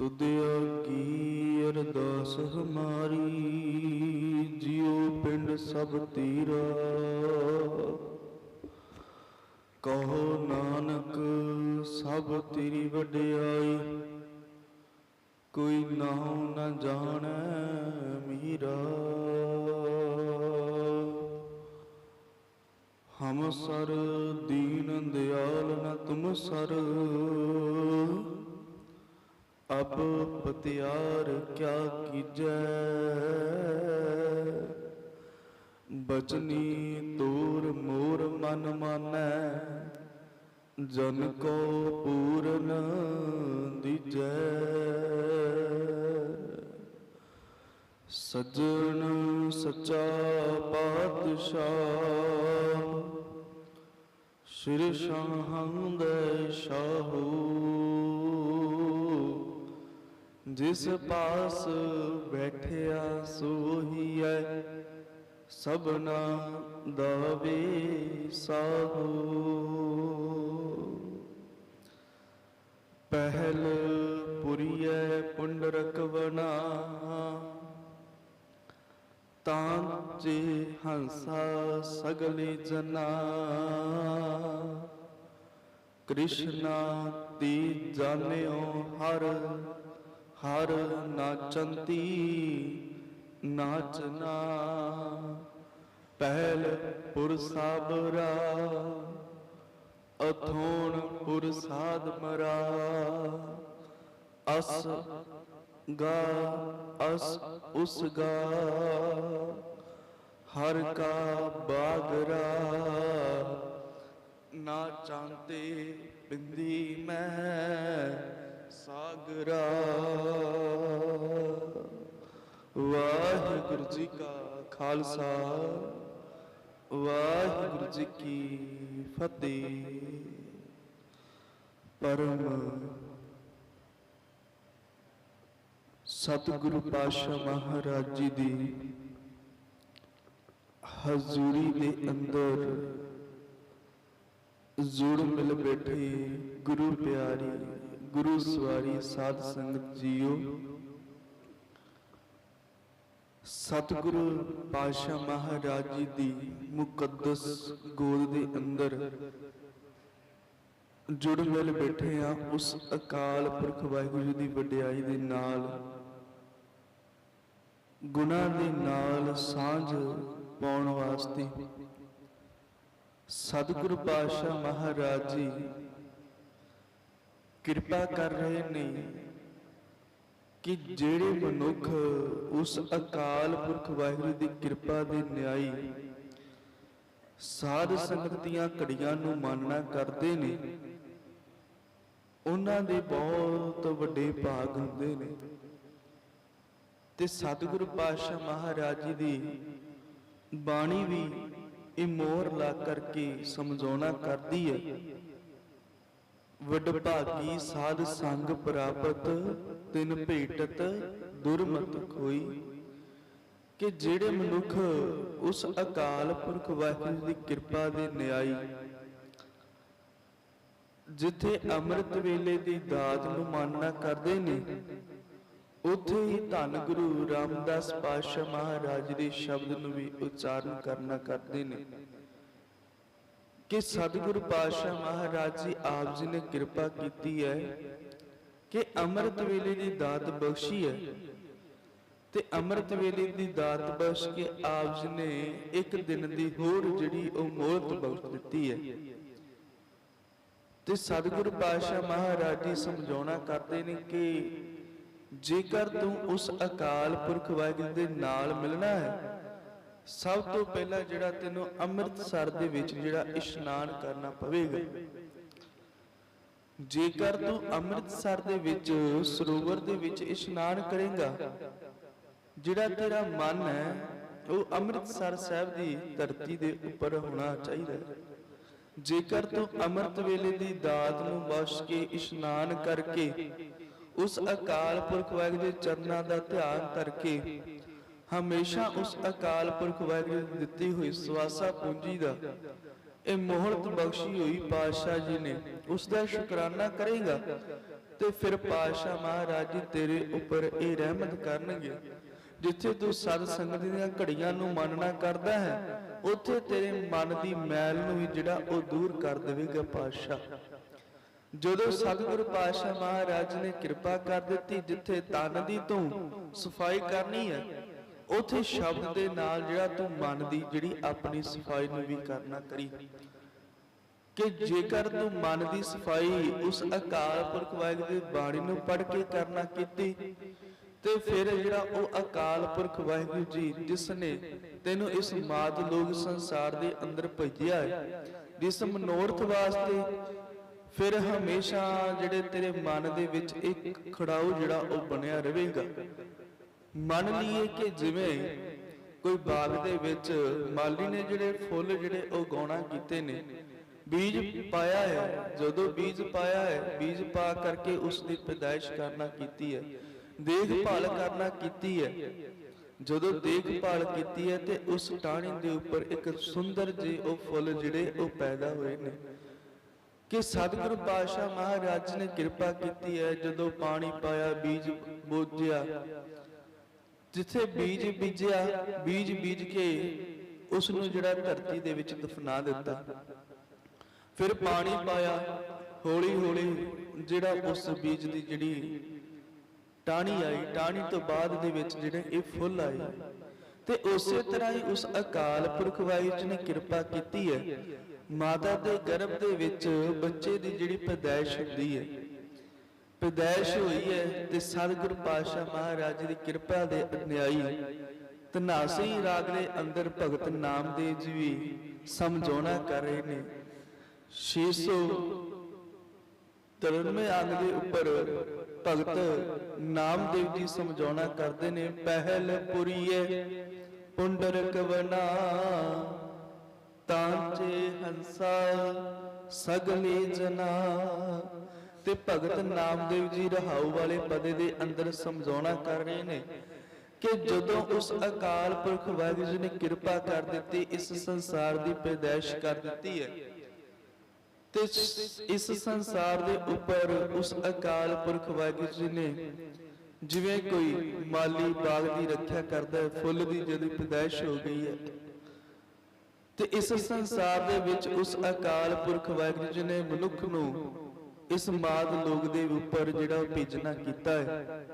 ਤੁਧ ਕੀ ਅਰਦਾਸ ਹਮਾਰੀ, ਜਿਉ ਪਿੰਡ ਸਭ ਤੇਰਾ। ਕਹੋ ਨਾਨਕ, ਸਭ ਤੇਰੀ ਵਡਿਆਈ, ਕੋਈ ਨਾਉ ਨ ਜਾਣੈ ਮੀਰਾ। ਹਮ ਸਰ ਦੀਨ ਦਿਆਲ ਨ ਤੁਮ ਸਰ ਅਬ ਪਤਿਆਰ ਕਿਆ ਕੀਜੈ? ਬਚਨੀ ਤੂਰ ਮੋਰ ਮਨ ਮਾਨੈ, ਜਨ ਕੋ ਪੂਰਨ ਦੀਜੈ। ਸਜਣ ਸਚਾ ਪਾਤਸ਼ਾਹ, ਸ਼੍ਰੀ ਸ਼ਾਹੰਦ ਸ਼ਾਹੂ। ਜਿਸ ਪਾਸ ਬੈਠਿਆ ਸੋਹੀਐ, ਸਭਨਾ ਦਾ ਵੇ ਸਾਹੂ। ਪਹਿਲ ਪੁਰੀਐ ਪੁੰਡਰਕ ਬਣਾ, ਤਾਂ ਜੇ ਹੰਸਾ ਸਗਲੇ ਜਨਾ। ਕ੍ਰਿਸ਼ਨਾ ਦੀ ਜਾਣਿਓ ਹਰ ਹਰ ਨਾਚੰਤੀ ਨਾਚਨਾ। ਪਹਿਲ ਪੁਰ ਸਾਬਰਾ, ਅਥੋਣ ਪੁਰ ਸਾਧ ਮਰਾ। ਅਸ ਗਾ, ਅਸ ਉਸ ਗਾ। ਹਰ ਕਾ ਬਾਗਰਾ, ਨਾ ਚਾਂਤੇ ਬਿੰਦੀ ਮੈਂ। ਸਾਗਰਾ। ਵਾਹਿਗੁਰੂ ਜੀ ਕਾ ਖਾਲਸਾ। ਵਾਹਿਗੁਰੂ ਜੀ ਕੀ ਫਤਿਹ। ਪਰਮ ਸਤਿਗੁਰੂ ਪਾਤਸ਼ਾਹ ਮਹਾਰਾਜ ਜੀ ਦੀ ਹਜ਼ੂਰੀ ਦੇ ਅੰਦਰ ਜੁੜ ਮਿਲ ਬੈਠੇ ਗੁਰੂ ਪਿਆਰੀ। ਗੁਰੂ ਸਵਾਰੀ ਸਾਧ ਸੰਗਤ ਜੀਓ। ਸਤਿਗੁਰੂ ਪਾਤਸ਼ਾਹ ਮਹਾਰਾਜ ਜੀ ਦੀ ਮੁਕੱਦਸ ਗੋਦ ਦੇ ਅੰਦਰ ਜੁੜ ਮਿਲ ਬੈਠੇ ਆ ਉਸ ਅਕਾਲ ਪੁਰਖ ਵਾਹਿਗੁਰੂ ਜੀ ਦੀ ਵਡਿਆਈ ਦੇ ਨਾਲ। ਗੁਨਾਹ ਦੇ ਨਾਲ ਸਾਂਝ ਪਾਉਣ ਵਾਸਤੇ ਸਤਿਗੁਰੂ ਪਾਤਸ਼ਾਹ ਮਹਾਰਾਜ ਜੀ ਕਿਰਪਾ ਕਰ ਰਹੇ ਨੇ ਕਿ ਜਿਹੜੇ ਮਨੁੱਖ ਉਸ ਅਕਾਲ ਪੁਰਖ ਵਾਹਿਗੁਰੂ ਦੀ ਕਿਰਪਾ ਦੇ ਨਿਆਈ ਸਾਧ ਸੰਗਤ ਦੀਆਂ ਘੜੀਆਂ ਨੂੰ ਮੰਨਣਾ ਕਰਦੇ ਨੇ, ਉਹਨਾਂ ਦੇ ਬਹੁਤ ਵੱਡੇ ਭਾਗ ਹੁੰਦੇ ਨੇ। ਤੇ ਸਤਿਗੁਰੂ ਪਾਤਸ਼ਾਹ ਮਹਾਰਾਜ ਜੀ ਦੀ ਬਾਣੀ ਵੀ ਇਹ ਮੋਹਰ ਲਾ ਕਰਕੇ ਸਮਝਾਉਣਾ ਕਰਦੀ ਹੈ। ਵੱਡ ਸਾਧ ਸੰਗ ਪ੍ਰਾਪਤ, ਤਿਨ ਭੇਟਤ, ਦੁਰਮਤ ਕੋਈ ਕਿ ਜਿਹੜੇ ਮਨੁੱਖ ਉਸ ਅਕਾਲ ਪੁਰਖ ਵਾਹਿਗੁਰੂ ਦੀ ਕਿਰਪਾ ਦੇ ਨਿਆਈ, ਜਿੱਥੇ ਅੰਮ੍ਰਿਤ ਵੇਲੇ ਦੀ ਦਾਤ ਨੂੰ ਮਾਨਣਾ ਕਰਦੇ ਨੇ, ਉਥੇ ਹੀ ਧੰਨ ਗੁਰੂ ਰਾਮਦਾਸ ਪਾਤਸ਼ਾਹ ਮਹਾਰਾਜ ਦੇ ਸ਼ਬਦ ਨੂੰ ਵੀ ਉਚਾਰਨ ਕਰਨਾ ਕਰਦੇ ਨੇ। ਕਿ ਸਤਿਗੁਰੂ ਪਾਤਸ਼ਾਹ ਮਹਾਰਾਜ ਜੀ ਆਪ ਜੀ ਨੇ ਕਿਰਪਾ ਕੀਤੀ ਹੈ ਕਿ ਅੰਮ੍ਰਿਤ ਵੇਲੇ ਦੀ ਦਾਤ ਬਖਸ਼ੀ ਹੈ। ਤੇ ਅੰਮ੍ਰਿਤ ਵੇਲੇ ਦੀ ਦਾਤ ਬਖਸ਼ ਕੇ ਆਪ ਜੀ ਨੇ ਇੱਕ ਦਿਨ ਦੀ ਹੋਰ ਜਿਹੜੀ ਉਹ ਮੋਹਲਤ ਬਖਸ਼ ਦਿੱਤੀ ਹੈ। ਤੇ ਸਤਿਗੁਰੂ ਪਾਤਸ਼ਾਹ ਮਹਾਰਾਜ ਜੀ ਸਮਝਾਉਣਾ ਕਰਦੇ ਨੇ ਕਿ ਜੇਕਰ ਤੂੰ ਉਸ ਅਕਾਲ ਪੁਰਖ ਵਾਹਿਗੁਰੂ ਦੇ ਨਾਲ ਮਿਲਣਾ ਹੈ ਸਭ ਤੋਂ ਪਹਿਲਾਂ ਜਿਹੜਾ ਤੈਨੂੰ ਅੰਮ੍ਰਿਤਸਰ ਦੇ ਵਿੱਚ ਜਿਹੜਾ ਇਸ਼ਨਾਨ ਕਰਨਾ ਪਵੇਗਾ, ਜੇਕਰ ਤੂੰ ਅੰਮ੍ਰਿਤਸਰ ਦੇ ਵਿੱਚ, ਸਰੋਵਰ ਦੇ ਵਿੱਚ ਇਸ਼ਨਾਨ ਕਰੇਗਾ, ਜਿਹੜਾ ਤੇਰਾ ਮਨ ਹੈ, ਉਹ ਅੰਮ੍ਰਿਤਸਰ ਸਾਹਿਬ ਦੀ ਧਰਤੀ ਦੇ ਉੱਪਰ ਹੋਣਾ ਚਾਹੀਦਾ ਹੈ। ਜੇਕਰ ਤੂੰ ਅੰਮ੍ਰਿਤ ਵੇਲੇ ਦੀ ਦਾਤ ਨੂੰ ਬਖਸ਼ ਕੇ ਇਸ਼ਨਾਨ ਕਰਕੇ, ਉਸ ਅਕਾਲ ਪੁਰਖ ਵਾਹਿਗੁਰੂ ਦੇ ਚਰਨਾਂ ਦਾ ਧਿਆਨ ਕਰਕੇ ਹਮੇਸ਼ਾ ਉਸ ਅਕਾਲ ਪੁਰਖ ਵਾਹਿਗੁਰੂ ਦੀ ਦਿੱਤੀ ਹੋਈ ਸਵਾਸਾ ਪੂੰਜੀ ਦਾ। ਇਹ ਮੋਹਲਤ ਬਖਸ਼ੀ ਹੋਈ ਪਾਤਸ਼ਾਹ ਜੀ ਨੇ। ਉਸ ਦਾ ਸ਼ੁਕਰਾਨਾ ਕਰੇਗਾ ਤੇ ਫਿਰ ਪਾਤਸ਼ਾਹ ਮਹਾਰਾਜ ਜੀ ਤੇਰੇ ਉੱਪਰ ਇਹ ਰਹਿਮਤ ਕਰਨਗੇ। ਜਿੱਥੇ ਤੂੰ ਸਤ ਸੰਗਤ ਦੀਆਂ ਘੜੀਆਂ ਨੂੰ ਮੰਨਣਾ ਕਰਦਾ ਹੈ, ਉੱਥੇ ਤੇਰੇ ਮਨ ਦੀ ਮੈਲ ਨੂੰ ਵੀ ਜਿਹੜਾ ਉਹ ਦੂਰ ਕਰ ਦੇਵੇਗਾ ਪਾਤਸ਼ਾਹ। ਜਦੋਂ ਸਤਿਗੁਰੂ ਪਾਤਸ਼ਾਹ ਮਹਾਰਾਜ ਨੇ ਕਿਰਪਾ ਕਰ ਦਿੱਤੀ, ਜਿੱਥੇ ਤਨ ਦੀ ਤੂੰ ਸਫ਼ਾਈ ਕਰਨੀ ਹੈ ਉਥੇ ਸ਼ਬਦ ਦੇ ਨਾਲ ਜਿਹੜਾ ਤੂੰ ਮਨ ਦੀ ਜਿਹੜੀ ਆਪਣੀ ਸਫ਼ਾਈ ਨੂੰ ਵੀ ਕਰਨਾ ਕਰੀ। ਕਿ ਜੇਕਰ ਤੂੰ ਮਨ ਦੀ ਸਫ਼ਾਈ ਉਸ ਅਕਾਲ ਪੁਰਖ ਵਾਹਿਗੁਰੂ ਦੀ ਬਾਣੀ ਨੂੰ ਪੜ੍ਹ ਕੇ ਕਰਨਾ ਕੀਤੀ, ਤੇ ਫਿਰ ਜਿਹੜਾ ਉਹ ਅਕਾਲ ਪੁਰਖ ਵਾਹਿਗੁਰੂ ਜੀ ਜਿਸ ਨੇ ਤੈਨੂੰ ਇਸ ਮਾਤ ਲੋਕ ਸੰਸਾਰ ਦੇ ਅੰਦਰ ਭੇਜਿਆ ਹੈ, ਜਿਸ ਮਨੋਰਥ ਵਾਸਤੇ ਫਿਰ ਹਮੇਸ਼ਾ ਜਿਹੜੇ ਤੇਰੇ ਮਨ ਦੇ ਵਿੱਚ ਇੱਕ ਖੜਾਊ ਜਿਹੜਾ ਉਹ ਬਣਿਆ ਰਹੇਗਾ। ਮੰਨ ਲਈਏ ਕਿ ਜਿਵੇਂ ਕੋਈ ਬਾਗ ਦੇ ਵਿੱਚ ਮਾਲੀ ਨੇ ਜਿਹੜੇ ਫੁੱਲ ਜਿਹੜੇ ਉਹ ਕੀਤੇ ਨੇ, ਬੀਜ ਪਾਇਆ ਹੈ, ਜਦੋਂ ਬੀਜ ਪਾਇਆ ਹੈ, ਬੀਜ ਪਾ ਕਰਕੇ ਉਸ ਦੀ ਪੈਦਾਇਸ਼ ਕਰਨਾ ਕੀਤੀ ਹੈ, ਦੇਖਭਾਲ ਕਰਨਾ ਕੀਤੀ ਹੈ। ਜਦੋਂ ਦੇਖਭਾਲ ਕੀਤੀ ਹੈ ਤੇ ਉਸ ਟਾਹਣੀ ਦੇ ਉੱਪਰ ਇੱਕ ਸੁੰਦਰ ਜਿਹੇ ਉਹ ਫੁੱਲ ਜਿਹੜੇ ਉਹ ਪੈਦਾ ਹੋਏ ਨੇ। ਕਿ ਸਤਿਗੁਰੂ ਪਾਤਸ਼ਾਹ ਮਹਾਰਾਜ ਨੇ ਕਿਰਪਾ ਕੀਤੀ ਹੈ, ਜਦੋਂ ਪਾਣੀ ਪਾਇਆ, ਬੀਜ ਬੋਝਿਆ ਜਿੱਥੇ ਬੀਜ ਬੀਜਿਆ, ਬੀਜ ਬੀਜ ਕੇ ਉਸ ਨੂੰ ਜਿਹੜਾ ਧਰਤੀ ਦੇ ਵਿੱਚ ਦਫਨਾ ਦਿੱਤਾ। ਫਿਰ ਪਾਣੀ ਪਾਇਆ, ਹੌਲੀ ਹੌਲੀ ਜਿਹੜਾ ਉਸ ਬੀਜ ਦੀ ਜਿਹੜੀ ਟਾਹਣੀ ਆਈ, ਟਾਹਣੀ ਤੋਂ ਬਾਅਦ ਦੇ ਵਿੱਚ ਜਿਹੜੇ ਇਹ ਫੁੱਲ ਆਏ, ਤੇ ਉਸੇ ਤਰ੍ਹਾਂ ਹੀ ਉਸ ਅਕਾਲ ਪੁਰਖ ਵਾਹਿਗੁਰੂ ਜੀ ਨੇ ਕਿਰਪਾ ਕੀਤੀ ਹੈ। ਮਾਤਾ ਦੇ ਗਰਭ ਦੇ ਵਿੱਚ ਬੱਚੇ ਦੀ ਜਿਹੜੀ ਪੈਦਾਇਸ਼ ਹੁੰਦੀ ਹੈ ਪੈਦਾਇਸ਼ ਹੋਈ ਹੈ ਤੇ ਸਤਿਗੁਰ ਪਾਤਸ਼ਾਹ ਮਹਾਰਾਜ ਦੀ ਕਿਰਪਾ ਦੇ ਅਨਿਆਈ ਤਨਾਸੀ ਰਾਗ ਦੇ ਅੰਦਰ ਭਗਤ ਨਾਮਦੇਵ ਜੀ ਵੀ ਸਮਝਾਉਣਾ ਕਰ ਰਹੇ ਨੇ। 600 ਤਰਨਵੇਂ ਅੰਗ ਦੇ ਉੱਪਰ ਭਗਤ ਨਾਮਦੇਵ ਜੀ ਸਮਝਾਉਣਾ ਕਰਦੇ ਨੇ, ਪਹਿਲ ਪੁਰੀਏ ਪੁੰਡਰਕ ਬਨਾ ਤਾਂਚੇ ਹੰਸਾ ਸਗਲੇ ਜਨਾ ਤੇ ਭਗਤ ਨਾਮਦੇਵ ਜੀ ਰਹਾਉ ਵਾਲੇ ਪਦੇ ਦੇ ਅੰਦਰ ਸਮਝਾਉਣਾ ਕਰ ਰਹੇ ਨੇ ਕਿ ਜਦੋਂ ਉਸ ਅਕਾਲ ਪੁਰਖ ਵਾਹਿਗੁਰੂ ਜੀ ਨੇ ਕਿਰਪਾ ਕਰ ਦਿੱਤੀ, ਇਸ ਸੰਸਾਰ ਦੀ ਪੈਦਾਇਸ਼ ਕਰ ਦਿੱਤੀ ਹੈ। ਤੇ ਇਸ ਸੰਸਾਰ ਦੇ ਉੱਪਰ ਉਸ ਅਕਾਲ ਪੁਰਖ ਵਾਹਿਗੁਰੂ ਜੀ ਨੇ ਜਿਵੇਂ ਕੋਈ ਮਾਲੀ ਬਾਗ ਦੀ ਰੱਖਿਆ ਕਰਦਾ ਹੈ, ਫੁੱਲ ਦੀ ਜਦੋਂ ਪੈਦਾਇਸ਼ ਹੋ ਗਈ ਹੈ, ਤੇ ਇਸ ਸੰਸਾਰ ਦੇ ਵਿੱਚ ਉਸ ਅਕਾਲ ਪੁਰਖ ਵਾਹਿਗੁਰੂ ਜੀ ਨੇ ਮਨੁੱਖ ਨੂੰ ਇਸ ਮਾਦ ਲੋਕ ਦੇ ਉੱਪਰ ਜਿਹੜਾ ਭੇਜਣਾ ਕੀਤਾ ਹੈ।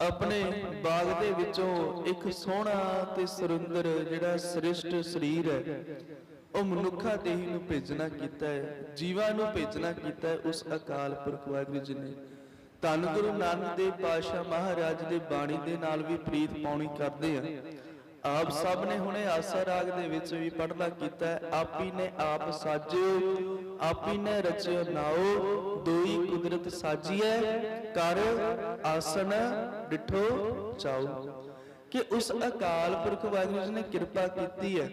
ਆਪਣੇ ਬਾਗ ਦੇ ਵਿੱਚੋਂ ਇੱਕ ਸੋਹਣਾ ਤੇ ਸੁਰਿੰਦਰ ਜਿਹੜਾ ਸ੍ਰਿਸ਼ਟ ਸਰੀਰ ਹੈ, ਉਹ ਮਨੁੱਖਾ ਦੇਹੀ ਨੂੰ ਭੇਜਣਾ ਕੀਤਾ ਹੈ, ਜੀਵਾਂ ਨੂੰ ਭੇਜਣਾ ਕੀਤਾ ਹੈ ਉਸ ਅਕਾਲ ਪੁਰਖ ਵਾਹਿਗੁਰੂ ਜੀ ਨੇ। ਧੰਨ ਗੁਰੂ ਨਾਨਕ ਦੇਵ ਪਾਤਸ਼ਾਹ ਮਹਾਰਾਜ ਦੇ ਬਾਣੀ ਦੇ ਨਾਲ ਵੀ ਪ੍ਰੀਤ ਪਾਉਣੀ ਕਰਦੇ ਆ। ਆਪ ਸਭ ਨੇ ਹੁਣੇ ਆਸਾ ਰਾਗ ਦੇ ਵਿੱਚ ਵੀ ਪੜਨਾ ਕੀਤਾ ਆਪੀ ਨੇ ਆਪ ਸਾਜਿਓ, ਆਪੀ ਨੇ ਰਚਿਓ ਨਾਓ, ਦੋਈ ਕੁਦਰਤ ਸਾਜੀਐ, ਕਰ ਆਸਨ ਡਿਠੋ ਚਾਓ। ਕਿ ਉਸ ਅਕਾਲ ਪੁਰਖ ਵਾਹਿਗੁਰੂ ਜੀ ਨੇ ਕਿਰਪਾ ਕੀਤੀ ਹੈ।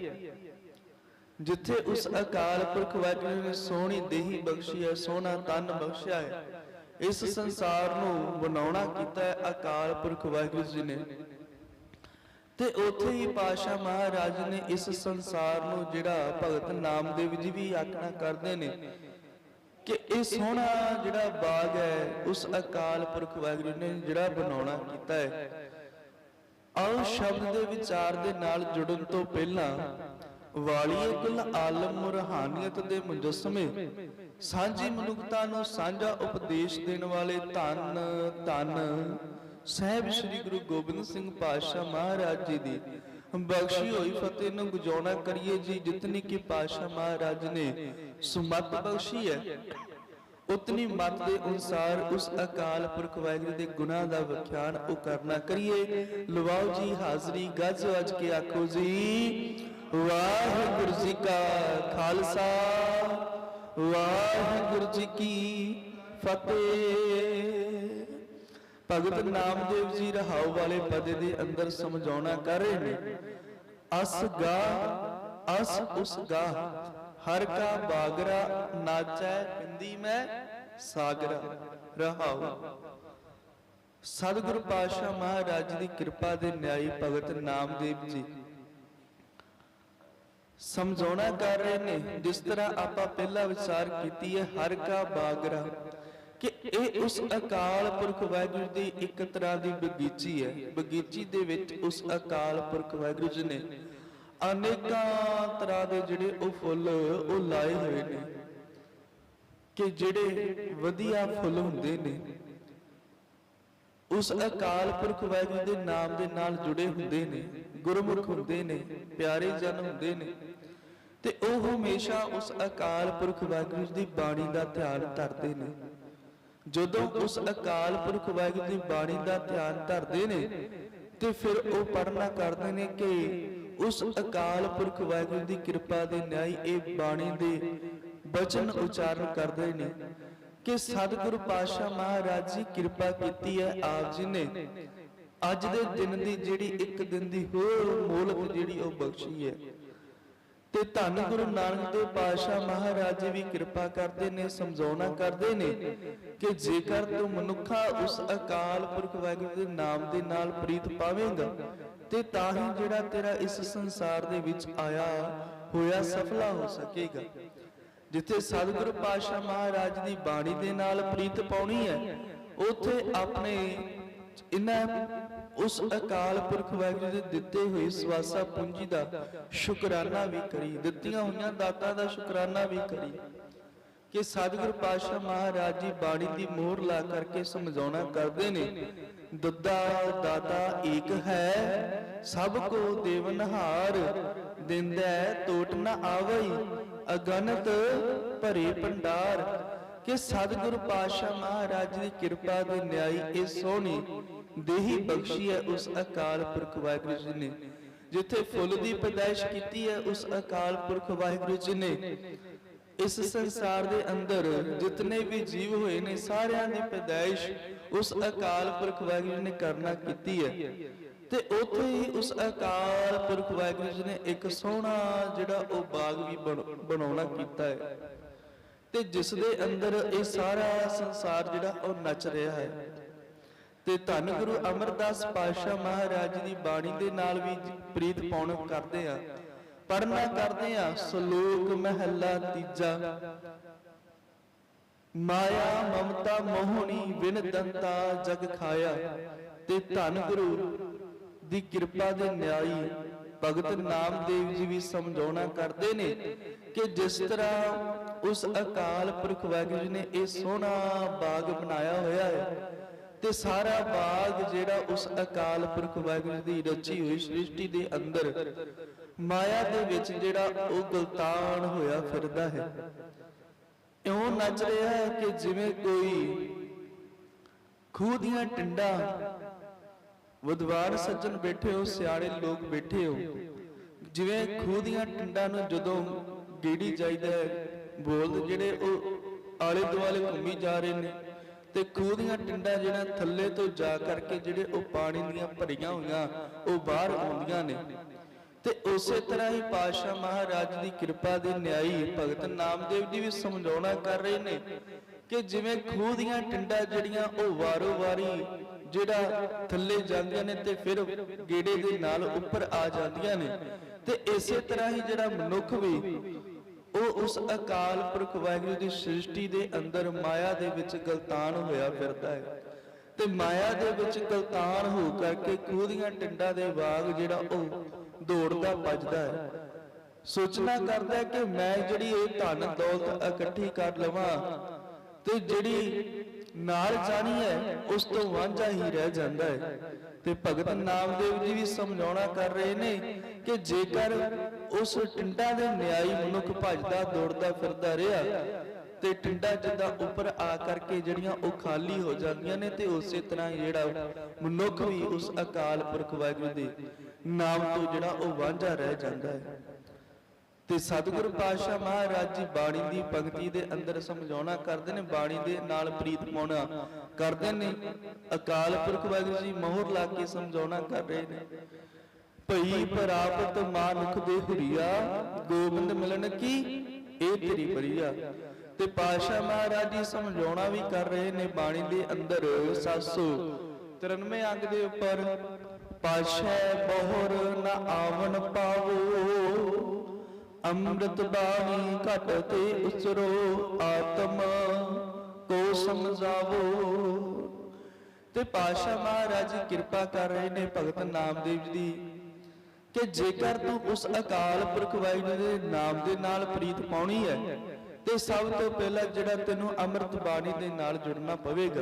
ਜਿੱਥੇ ਉਸ ਅਕਾਲ ਪੁਰਖ ਵਾਹਿਗੁਰੂ ਨੇ ਸੋਹਣੀ ਦੇਹੀ ਬਖਸ਼ੀ ਹੈ, ਸੋਹਣਾ ਤਨ ਬਖਸ਼ਿਆ ਹੈ, ਇਸ ਸੰਸਾਰ ਨੂੰ ਬਣਾਉਣਾ ਕੀਤਾ ਹੈ ਅਕਾਲ ਪੁਰਖ ਵਾਹਿਗੁਰੂ ਜੀ ਨੇ। ਤੇ ਉੱਥੇ ਹੀ ਪਾਸ਼ਾ ਮਹਾਰਾਜ ਨੇ ਇਸ ਸੰਸਾਰ ਨੂੰ ਜਿਹੜਾ ਭਗਤ ਨਾਮਦੇਵ ਜੀ ਵੀ ਆਖਣਾ ਕਰਦੇ ਨੇ ਕਿ ਇਹ ਸੋਹਣਾ ਜਿਹੜਾ ਬਾਗ ਹੈ, ਉਸ ਅਕਾਲ ਪੁਰਖ ਵਾਹਿਗੁਰੂ ਨੇ ਜਿਹੜਾ ਬਣਾਉਣਾ ਕੀਤਾ ਹੈ। ਆਓ ਸ਼ਬਦ ਦੇ ਵਿਚਾਰ ਦੇ ਨਾਲ ਜੁੜਨ ਤੋਂ ਪਹਿਲਾਂ ਵਾਲੀਏ ਕੁਲ ਆਲਮ ਰਹਾਨੀਅਤ ਦੇ ਮੁਜਸਮੇ, ਸਾਂਝੀ ਮਨੁੱਖਤਾ ਨੂੰ ਸਾਂਝਾ ਉਪਦੇਸ਼ ਦੇਣ ਵਾਲੇ ਧੰਨ ਧੰਨ ਸਹਿਬ ਸ੍ਰੀ ਗੁਰੂ ਗੋਬਿੰਦ ਸਿੰਘ ਪਾਤਸ਼ਾਹ ਮਹਾਰਾਜ ਜੀ ਦੀ ਬਖਸ਼ੀ ਹੋਈ ਫਤਿਹ ਨੂੰ ਗੁਜਾਉਣਾ ਕਰੀਏ ਜੀ, ਜਿਤਨੀ ਕਿ ਪਾਤਸ਼ਾਹ ਮਹਾਰਾਜ ਨੇ ਸੁਮਤ ਬਖਸ਼ੀ ਹੈ, ਉਤਨੀ ਮਤ ਦੇ ਅਨੁਸਾਰ ਉਸ ਅਕਾਲ ਪੁਰਖ ਵਾਹਿਗੁਰੂ ਦੇ ਗੁਨਾਹ ਦਾ ਵਿਖਿਆਨ ਉਹ ਕਰਨਾ ਕਰੀਏ। ਲਵਾਓ ਜੀ ਹਾਜ਼ਰੀ, ਗੱਜ ਵੱਜ ਕੇ ਆਖੋ ਜੀ, ਵਾਹਿਗੁਰੂ ਜੀ ਕਾ ਖਾਲਸਾ, ਵਾਹਿਗੁਰੂ ਜੀ ਕੀ ਫਤਿਹ। ਭਗਤ ਨਾਮਦੇਵ ਜੀ ਰਹਾਉ ਵਾਲੇ ਪਦੇ ਦੇ ਅੰਦਰ ਸਮਝਾਉਣਾ ਕਰ ਰਹੇ ਨੇ। ਅਸ ਗਾ, ਅਸ ਉਸ ਗਾ। ਹਰ ਕਾ ਬਾਗਰਾ ਨਾਚੈ ਪਿੰਦੀ ਮੈਂ ਸਾਗਰਾ। ਰਹਾਉ। ਸਤਿਗੁਰੂ ਪਾਤਸ਼ਾਹ ਮਹਾਰਾਜ ਦੀ ਕਿਰਪਾ ਦੇ ਨਿਆਈ ਭਗਤ ਨਾਮਦੇਵ ਜੀ। ਸਮਝਾਉਣਾ ਕਰ ਰਹੇ ਨੇ, ਜਿਸ ਤਰ੍ਹਾਂ ਆਪਾਂ ਪਹਿਲਾਂ ਵਿਚਾਰ ਕੀਤੀ ਹੈ, ਹਰ ਕਾ ਬਾਗਰਾ। ਕਿ ਇਹ ਉਸ ਅਕਾਲ ਪੁਰਖ ਵਾਹਿਗੁਰੂ ਦੀ ਇੱਕ ਤਰ੍ਹਾਂ ਦੀ ਬਗੀਚੀ ਹੈ। ਬਗੀਚੀ ਦੇ ਵਿੱਚ ਉਸ ਅਕਾਲ ਪੁਰਖ ਵਾਹਿਗੁਰੂ ਜੀ ਨੇ ਅਨੇਕਾਂ ਤਰ੍ਹਾਂ ਦੇ ਜਿਹੜੇ ਉਹ ਫੁੱਲ ਉਹ ਲਾਏ ਹੋਏ ਨੇ ਕਿ ਜਿਹੜੇ ਵਧੀਆ ਫੁੱਲ ਹੁੰਦੇ ਨੇ। ਉਸ ਅਕਾਲ ਪੁਰਖ ਵਾਹਿਗੁਰੂ ਦੇ ਨਾਮ ਦੇ ਨਾਲ ਜੁੜੇ ਹੁੰਦੇ ਨੇ, ਗੁਰਮੁਖ ਹੁੰਦੇ ਨੇ, ਪਿਆਰੇ ਜਨ ਹੁੰਦੇ ਨੇ ਤੇ ਉਹ ਹਮੇਸ਼ਾ ਉਸ ਅਕਾਲ ਪੁਰਖ ਵਾਹਿਗੁਰੂ ਦੀ ਬਾਣੀ ਦਾ ਧਿਆਨ ਧਰਦੇ ਨੇ। ਜਦੋਂ ਉਸ ਅਕਾਲ ਪੁਰਖ ਵਾਹਿਗੁਰੂ ਦੀ ਬਾਣੀ ਦਾ ਧਿਆਨ ਧਰਦੇ ਨੇ ਤੇ ਫਿਰ ਉਹ ਪੜਨਾ ਕਰਦੇ ਨੇ ਕਿ ਉਸ ਅਕਾਲ ਪੁਰਖ ਵਾਹਿਗੁਰੂ ਦੀ ਕਿਰਪਾ ਦੇ ਨਿਆਈ ਇਹ ਬਾਣੀ ਦੇ ਬਚਨ ਉਚਾਰਨ ਕਰਦੇ ਨੇ ਕਿ ਸਤਿਗੁਰੂ ਪਾਤਸ਼ਾਹ ਮਹਾਰਾਜ ਜੀ ਕਿਰਪਾ ਕੀਤੀ ਹੈ ਆਪ ਜੀ ਨੇ। ਅੱਜ ਦੇ ਦਿਨ ਦੀ ਜਿਹੜੀ ਇੱਕ ਦਿਨ ਦੀ ਹੋਰ ਮੋਲਕ ਜਿਹੜੀ ਉਹ ਬਖਸ਼ੀ ਹੈ। ਤੇ ਧੰਨ ਗੁਰੂ ਨਾਨਕ ਦੇਵ ਪਾਤਸ਼ਾਹ ਮਹਾਰਾਜ ਵੀ ਕਿਰਪਾ ਕਰਦੇ ਨੇ ਸਮਝਾਉਣਾ ਕਰਦੇ ਨੇ ਕਿ ਜੇਕਰ ਤੂੰ ਮਨੁੱਖਾ ਉਸ ਅਕਾਲ ਪੁਰਖ ਵਾਹਿਗੁਰੂ ਦੇ ਨਾਮ ਦੇ ਨਾਲ ਪ੍ਰੀਤ ਪਾਵੇਂਗਾ, ਤੇ ਤਾਂ ਹੀ ਜਿਹੜਾ ਤੇਰਾ ਇਸ ਸੰਸਾਰ ਦੇ ਵਿੱਚ ਆਇਆ ਹੋਇਆ ਸਫਲਾ ਹੋ ਸਕੇਗਾ। ਜਿੱਥੇ ਸਤਿਗੁਰੂ ਪਾਤਸ਼ਾਹ ਮਹਾਰਾਜ ਦੀ ਬਾਣੀ ਦੇ ਨਾਲ ਪ੍ਰੀਤ ਪਾਉਣੀ ਹੈ, ਉਥੇ ਆਪਣੇ ਇਹਨਾਂ ਉਸ ਅਕਾਲ ਪੁਰਖ ਵਾਹਿਗੁਰੂ ਦੇ ਦਿੱਤੇ ਹੋਏ ਸਵਾਸਾ ਪੂੰਜੀ ਦਾ ਸ਼ੁਕਰਾਨਾ ਵੀ ਕਰੀ, ਦਿੱਤੀਆਂ ਹੋਈਆਂ ਦਾਤਾਂ ਦਾ ਸ਼ੁਕਰਾਨਾ ਵੀ ਕਰੀ। ਕਿ ਸਤਿਗੁਰੂ ਪਾਤਸ਼ਾਹ ਮਹਾਰਾਜ ਜੀ ਬਾਣੀ ਦੀ ਮੋਹਰ ਲਾ ਕਰਕੇ ਸਮਝਾਉਣਾ ਕਰਦੇ ਨੇ ਦੁੱਦਾ ਦਾਤਾ ਏਕ ਹੈ, ਸਭ ਕੋ ਦੇਵਨਹਾਰ ਦਿੰਦਾ ਟੋਟ ਨਾ ਆਵਈ, ਅਗਨਤ ਭਰੇ ਭੰਡਾਰ। ਕਿ ਸਤਿਗੁਰੂ ਪਾਤਸ਼ਾਹ ਮਹਾਰਾਜ ਦੀ ਕਿਰਪਾ ਦੇ ਨਿਆਈ ਇਹ ਸੋਹਣੀ ਦੇਹੀ ਬਖਸ਼ੀ ਹੈ ਉਸ ਅਕਾਲ ਪੁਰਖ ਵਾਹਿਗੁਰੂ ਜੀ ਨੇ। ਜਿੱਥੇ ਫੁੱਲ ਦੀ ਪੈਦਾਇਸ਼ ਕੀਤੀ ਹੈ, ਉਸ ਅਕਾਲ ਪੁਰਖ ਵਾਹਿਗੁਰੂ ਜੀ ਨੇ। ਇਸ ਸੰਸਾਰ ਦੇ ਅੰਦਰ ਜਿਤਨੇ ਵੀ ਜੀਵ ਹੋਏ ਨੇ, ਸਾਰਿਆਂ ਦੀ ਪੈਦਾਇਸ਼ ਉਸ ਅਕਾਲ ਪੁਰਖ ਵਾਹਿਗੁਰੂ ਨੇ ਕਰਨਾ ਕੀਤੀ ਹੈ। ਤੇ ਉੱਥੇ ਹੀ ਉਸ ਅਕਾਲ ਪੁਰਖ ਵਾਹਿਗੁਰੂ ਜੀ ਨੇ ਇੱਕ ਸੋਹਣਾ ਜਿਹੜਾ ਉਹ ਬਾਗ ਵੀ ਬਣਾਉਣਾ ਕੀਤਾ ਹੈ। ਤੇ ਜਿਸ ਦੇ ਅੰਦਰ ਇਹ ਸਾਰਾ ਸੰਸਾਰ ਜਿਹੜਾ ਉਹ ਨੱਚ ਰਿਹਾ ਹੈ। ਤੇ ਧੰਨ ਗੁਰੂ ਅਮਰਦਾਸ ਪਾਤਸ਼ਾਹ ਮਹਾਰਾਜ ਦੀ ਬਾਣੀ ਦੇ ਨਾਲ ਵੀ ਪ੍ਰੀਤ ਪਾਉਣ ਕਰਦੇ ਆ। ਪੜਨਾ ਕਰਦੇ ਆ, ਸ਼ਲੋਕ ਮਹੱਲਾ ਤੀਜਾ। ਮਾਇਆ ਮਮਤਾ ਮੋਹਣੀ ਵਿਨ ਦੰਤਾ ਜਗ ਖਾਇਆ। ਤੇ ਧੰਨ ਗੁਰੂ ਦੀ ਕਿਰਪਾ ਦੇ ਨਿਆਈ ਭਗਤ ਨਾਮਦੇਵ ਜੀ ਵੀ ਸਮਝਾਉਣਾ ਕਰਦੇ ਨੇ ਕਿ ਜਿਸ ਤਰ੍ਹਾਂ ਉਸ ਅਕਾਲ ਪੁਰਖ ਵਾਹਿਗੁਰੂ ਜੀ ਨੇ ਇਹ ਸੋਹਣਾ ਬਾਗ ਬਣਾਇਆ ਹੋਇਆ ਹੈ ਤੇ ਸਾਰਾ ਬਾਗ ਜਿਹੜਾ ਉਸ ਅਕਾਲ ਪੁਰਖ ਵਾਹਿਗੁਰੂ ਦੀ ਰਚੀ ਹੋਈ ਸ੍ਰਿਸ਼ਟੀ ਦੇ ਅੰਦਰ ਮਾਇਆ ਦੇ ਵਿੱਚ ਜਿਹੜਾ ਉਹ ਗਲਤਾਨ ਹੋਇਆ ਫਿਰਦਾ ਹੈ। ਇਉਂ ਨੱਚ ਰਿਹਾ ਹੈ ਕਿ ਜਿਵੇਂ ਕੋਈ ਖੂਹ ਦੀਆਂ ਟਿੰਡਾਂ ਵਿਦਵਾਨ ਸੱਜਣ ਬੈਠੇ ਹੋ, ਸਿਆਣੇ ਲੋਕ ਬੈਠੇ ਹੋ, ਜਿਵੇਂ ਖੂਹ ਦੀਆਂ ਟਿੰਡਾਂ ਨੂੰ ਜਦੋਂ ਗੇੜੀ ਜਾਈਦਾ ਹੈ ਬੋਲ ਜਿਹੜੇ ਉਹ ਆਲੇ ਦੁਆਲੇ ਘੁੰਮੀ ਜਾ ਰਹੇ ਨੇ ਤੇ ਖੂਹ ਦੀਆਂ ਟਿੰਡਾਂ ਜਿਹੜਾ ਥੱਲੇ ਤੋਂ ਜਾ ਕਰਕੇ ਜਿਹੜੇ ਉਹ ਪਾਣੀ ਦੀਆਂ ਭਰੀਆਂ ਹੋਈਆਂ, ਉਹ ਬਾਹਰ ਆਉਂਦੀਆਂ ਨੇ। ਤੇ ਉਸੇ ਤਰ੍ਹਾਂ ਹੀ ਪਾਤਸ਼ਾਹ ਮਹਾਰਾਜ ਦੀ ਕਿਰਪਾ ਦੇ ਨਿਆਈ ਭਗਤ ਨਾਮਦੇਵ ਜੀ ਵੀ ਸਮਝਾਉਣਾ ਕਰ ਰਹੇ ਨੇ ਕਿ ਜਿਵੇਂ ਖੂਹ ਦੀਆਂ ਟਿੰਡਾਂ ਜਿਹੜੀਆਂ ਉਹ ਵਾਰੋ ਵਾਰੀ ਜਿਹੜਾ ਥੱਲੇ ਜਾਂਦੀਆਂ ਨੇ ਤੇ ਫਿਰ ਗੇੜੇ ਦੇ ਨਾਲ ਉੱਪਰ ਆ ਜਾਂਦੀਆਂ ਨੇ। ਤੇ ਇਸੇ ਤਰ੍ਹਾਂ ਹੀ ਜਿਹੜਾ ਮਨੁੱਖ ਵੀ ਉਹ ਉਸ ਅਕਾਲ ਪੁਰਖ ਵਾਹਿਗੁਰੂ ਦੀ ਸ੍ਰਿਸ਼ਟੀ ਦੇ ਅੰਦਰ ਮਾਇਆ ਦੇ ਵਿੱਚ ਗਲਤਾਨ ਹੋਇਆ ਫਿਰਦਾ ਹੈ। ਤੇ ਮਾਇਆ ਦੇ ਵਿੱਚ ਗਲਤਾਨ ਹੋ ਕਰਕੇ ਖੂਹ ਦੀਆਂ ਟਿੰਡਾਂ ਦੇ ਬਾਗ ਜਿਹੜਾ ਉਹ ਦੌੜਦਾ ਭੱਜਦਾ ਹੈ। ਸੋਚਣਾ ਕਰਦਾ ਹੈ ਕਿ ਮੈਂ ਜਿਹੜੀ ਇਹ ਧਨ ਦੌਲਤ ਇਕੱਠੀ ਕਰ ਲਵਾਂ ਤੇ ਜਿਹੜੀ ਨਾਲ ਜਾਣੀ ਹੈ, ਉਸ ਤੋਂ ਵਾਂਝਾ ਹੀ ਰਹਿ ਜਾਂਦਾ ਹੈ। ਤੇ ਭਗਤ ਨਾਮਦੇਵ ਜੀ ਵੀ ਸਮਝਾਉਣਾ ਕਰ ਰਹੇ ਨੇ ਕਿ ਜੇਕਰ ਉਸ ਟਿੰਡਾ ਦੇ ਨਿਆਈ ਮਨੁੱਖ ਭਜਦਾ, ਦੌੜਦਾ, ਫਿਰਦਾ ਰਿਹਾ, ਤੇ ਟਿੰਡਾ ਜਿੱਦਾਂ ਉੱਪਰ ਆ ਕਰਕੇ ਜਿਹੜੀਆਂ ਉਹ ਖਾਲੀ ਹੋ ਜਾਂਦੀਆਂ ਨੇ, ਤੇ ਉਸੇ ਤਰ੍ਹਾਂ ਜਿਹੜਾ ਮਨੁੱਖ ਵੀ ਉਸ ਅਕਾਲ ਪੁਰਖ ਵਾਹਿਗੁਰੂ ਦੇ ਨਾਮ ਤੋਂ ਜਿਹੜਾ ਉਹ ਵਾਂਝਾ ਰਹਿ ਜਾਂਦਾ ਹੈ। ਤੇ ਸਤਿਗੁਰੂ ਪਾਤਸ਼ਾਹ ਮਹਾਰਾਜ ਜੀ ਬਾਣੀ ਦੀ ਪੰਕਤੀ ਦੇ ਅੰਦਰ ਸਮਝਾਉਣਾ ਕਰਦੇ ਨੇ, ਬਾਣੀ ਦੇ ਨਾਲ ਪ੍ਰੀਤ ਪਾਉਣਾ ਕਰਦੇ ਨੇ। ਅਕਾਲ ਪੁਰਖ ਵਾਹਿਗੁਰੂ ਜੀ ਮੋਹਰ ਲਾ ਕੇ ਸਮਝਾਉਣਾ ਕਰ ਰਹੇ ਨੇ। ਭਈ ਪ੍ਰਾਪਤ ਮਾਨੁਖ ਦੇ ਹੁਰੀਆ, ਗੋਬਿੰਦ ਮਿਲਣ ਕੀ? ਇਹ ਤੇਰੀ ਬਰੀਆ। ਤੇ ਪਾਸ਼ਾ ਮਹਾਰਾਜ ਜੀ ਸਮਝਾਉਣਾ ਵੀ ਕਰ ਰਹੇ ਨੇ, ਬਾਣੀ ਦੇ ਅੰਦਰ 793 ਅੰਗ ਦੇ ਉੱਪਰ ਪਾਸ਼ਾ ਬਹੁਰ ਨ ਆਵਣ ਪਾਵੋ। ਅੰਮ੍ਰਿਤ ਬਾਣੀ ਘਟ ਤੇ ਉਸਰੋ ਆਤਮ ਕੋ ਸਮਝਾਵੋ। ਤੇ ਪਾਸ਼ਾ ਮਹਾਰਾਜ ਕਿਰਪਾ ਕਰ ਰਹੇ ਨੇ ਭਗਤ ਨਾਮਦੇਵ ਜੀ ਦੀ, ਕਿ ਜੇਕਰ ਤੂੰ ਉਸ ਅਕਾਲ ਪੁਰਖ ਵਾਹਿਗੁਰੂ ਦੇ ਨਾਮ ਦੇ ਨਾਲ ਪ੍ਰੀਤ ਪਾਉਣੀ ਹੈ, ਤੇ ਸਭ ਤੋਂ ਪਹਿਲਾਂ ਜਿਹੜਾ ਤੈਨੂੰ ਅੰਮ੍ਰਿਤ ਬਾਣੀ ਦੇ ਨਾਲ ਜੁੜਨਾ ਪਵੇਗਾ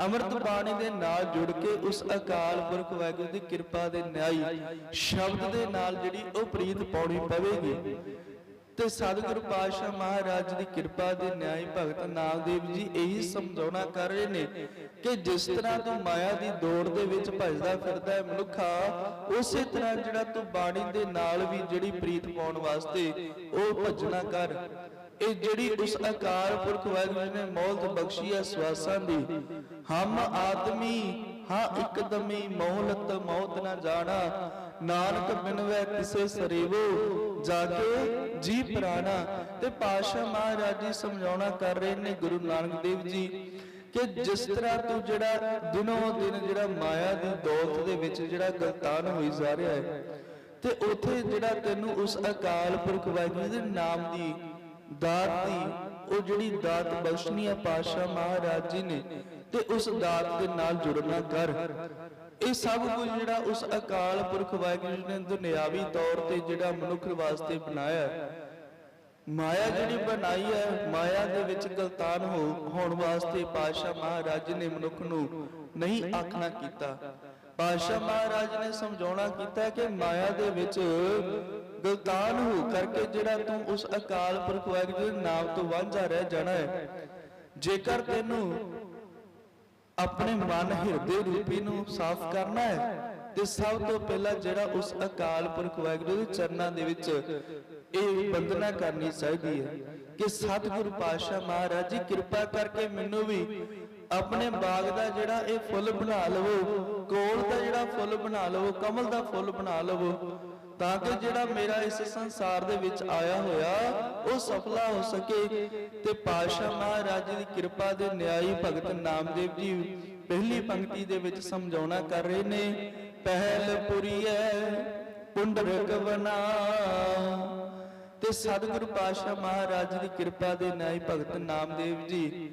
ਅੰਮ੍ਰਿਤ ਬਾਣੀ ਦੇ ਨਾਲ ਜੁੜ ਕੇ ਉਸ ਅਕਾਲ ਪੁਰਖ ਵਾਹਿਗੁਰੂ ਦੀ ਕਿਰਪਾ ਦੇ ਨਿਆਈ ਸ਼ਬਦ ਦੇ ਨਾਲ ਜਿਹੜੀ ਉਹ ਪ੍ਰੀਤ ਪਾਉਣੀ ਪਵੇਗੀ। ਤੇ ਸਤਿਗੁਰੂ ਪਾਤਸ਼ਾਹ ਮਹਾਰਾਜ ਦੀ ਕਿਰਪਾ ਦੇ ਨਿਆਈ ਭਗਤ ਨਾਮਦੇਵ ਜੀ ਇਹੀ ਸਮਝਾਉਣਾ ਕਰ ਰਹੇ ਨੇ ਕਿ ਜਿਸ ਤਰ੍ਹਾਂ ਤੂੰ ਮਾਇਆ ਦੀ ਦੌੜ ਦੇ ਵਿੱਚ ਭਜਦਾ ਫਿਰਦਾ ਹੈ ਮਨੁੱਖਾ, ਉਸੇ ਤਰ੍ਹਾਂ ਜਿਹੜਾ ਤੂੰ ਬਾਣੀ ਦੇ ਨਾਲ ਵੀ ਜਿਹੜੀ ਪ੍ਰੀਤ ਪਾਉਣ ਵਾਸਤੇ ਉਹ ਭਜਣਾ ਕਰ। ਇਹ ਜਿਹੜੀ ਉਸ ਅਕਾਲ ਪੁਰਖ ਵਾਹਿਗੁਰੂ ਜੀ ਨੇ ਮੌਲਤ ਬਖਸ਼ੀ ਹੈ ਸਵਾਸਾਂ ਦੀ ਹਮ ਆਦਮੀ, ਹਾਂ ਇੱਕਦਮੀ ਮੌਲਤ ਮੌਤ ਨਾ ਜਾਣਾ। ਨਾਨਕ ਬਿਨਵੈ ਕਿਸੇ ਸਰੇਵੋ ਜਾ ਕੇ ਜੀ ਪ੍ਰਾਣਾ। ਤੇ ਪਾਸ਼ਾ ਮਹਾਰਾਜ ਜੀ ਸਮਝਾਉਣਾ ਕਰ ਰਹੇ ਨੇ ਗੁਰੂ ਨਾਨਕ ਦੇਵ ਜੀ ਕਿ ਜਿਸ ਤਰ੍ਹਾਂ ਤੂੰ ਜਿਹੜਾ ਦਿਨੋਂ ਦਿਨ ਜਿਹੜਾ ਮਾਇਆ ਦੀ ਦੌਲਤ ਦੇ ਵਿੱਚ ਜਿਹੜਾ ਗਲਤਾਨ ਹੋਈ ਜਾ ਰਿਹਾ ਹੈ, ਤੇ ਉਥੇ ਜਿਹੜਾ ਤੈਨੂੰ ਉਸ ਅਕਾਲ ਪੁਰਖ ਵਾਹਿਗੁਰੂ ਦੇ ਨਾਮ ਦੀ ਦਾਤ ਦੀ ਉਹ ਜਿਹੜੀ ਦਾਤ ਬਖਸ਼ਣੀ ਹੈ ਪਾਸ਼ਾ ਮਹਾਰਾਜ ਜੀ ਨੇ ਤੇ ਉਸ ਦਾਤ ਦੇ ਨਾਲ ਜੁੜਨਾ ਕਰ। ਇਹ ਸਭ ਕੁਝ ਜਿਹੜਾ ਉਸ ਅਕਾਲ ਪੁਰਖ ਵਾਹਿਗੁਰੂ ਜੀ ਨੇ ਦੁਨਿਆਵੀ ਤੌਰ ਤੇ ਜਿਹੜਾ ਮਨੁੱਖ ਵਾਸਤੇ ਬਣਾਇਆ ਮਾਇਆ ਜਿਹੜੀ ਬਣਾਈ ਹੈ, ਮਾਇਆ ਦੇ ਵਿੱਚ ਗਲਤਾਨ ਹੋ ਹੋਣ ਵਾਸਤੇ ਪਾਤਸ਼ਾਹ ਮਹਾਰਾਜ ਨੇ ਮਨੁੱਖ ਨੂੰ ਨਹੀਂ ਆਖਣਾ ਕੀਤਾ। ਪਾਤਸ਼ਾਹ ਮਹਾਰਾਜ ਨੇ ਸਮਝਾਉਣਾ ਕੀਤਾ ਕਿ ਮਾਇਆ ਦੇ ਵਿੱਚ ਗਲਤਾਨ ਹੋ ਕਰਕੇ ਜਿਹੜਾ ਤੂੰ ਉਸ ਅਕਾਲ ਪੁਰਖ ਵਾਹਿਗੁਰੂ ਦੇ ਨਾਮ ਤੋਂ ਵਾਂਝਾ ਰਹਿ ਜਾਣਾ ਹੈ, ਜੇਕਰ ਤੈਨੂੰ ਆਪਣੇ ਮਨ ਹਿਰਦੇ ਰੂਪੀ ਨੂੰ ਸਾਫ਼ ਕਰਨਾ ਹੈ, ਤੇ ਸਭ ਤੋਂ ਪਹਿਲਾਂ ਜਿਹੜਾ ਉਸ ਅਕਾਲ ਪੁਰਖ ਵਾਹਿਗੁਰੂ ਦੇ ਚਰਨਾਂ ਦੇ ਵਿੱਚ ਇਹ ਬੰਦਨਾ ਕਰਨੀ ਚਾਹੀਦੀ ਹੈ ਕਿ ਸਤਿਗੁਰੂ ਪਾਤਸ਼ਾਹ ਮਹਾਰਾਜ ਜੀ, ਕਿਰਪਾ ਕਰਕੇ ਮੈਨੂੰ ਵੀ ਆਪਣੇ ਬਾਗ ਦਾ ਜਿਹੜਾ ਇਹ ਫੁੱਲ ਬਣਾ ਲਵੋ, ਕੋਲ ਦਾ ਜਿਹੜਾ ਫੁੱਲ ਬਣਾ ਲਵੋ, ਕਮਲ ਦਾ ਫੁੱਲ ਬਣਾ ਲਵੋ ਤਾਂ ਕਿ ਜਿਹੜਾ ਮੇਰਾ ਇਸ ਸੰਸਾਰ ਦੇ ਵਿੱਚ ਆਇਆ ਹੋਇਆ, ਉਹ ਸਫਲਾ ਹੋ ਸਕੇ। ਤੇ ਪਾਤਸ਼ਾਹ ਮਹਾਰਾਜ ਦੀ ਕਿਰਪਾ ਦੇ ਨਿਆਈ ਭਗਤ ਨਾਮਦੇਵ ਜੀ ਪਹਿਲੀ ਪੰਕਤੀ ਦੇ ਵਿੱਚ ਸਮਝਾਉਣਾ ਕਰ ਰਹੇ ਨੇ, ਪਹਿਲ ਪੁਰੀਐ ਪੁੰਡਰਕ ਬਨਾ ਤੇ ਸਤਿਗੁਰੂ ਪਾਤਸ਼ਾਹ ਮਹਾਰਾਜ ਦੀ ਕਿਰਪਾ ਦੇ ਨਿਆਈ ਭਗਤ ਨਾਮਦੇਵ ਜੀ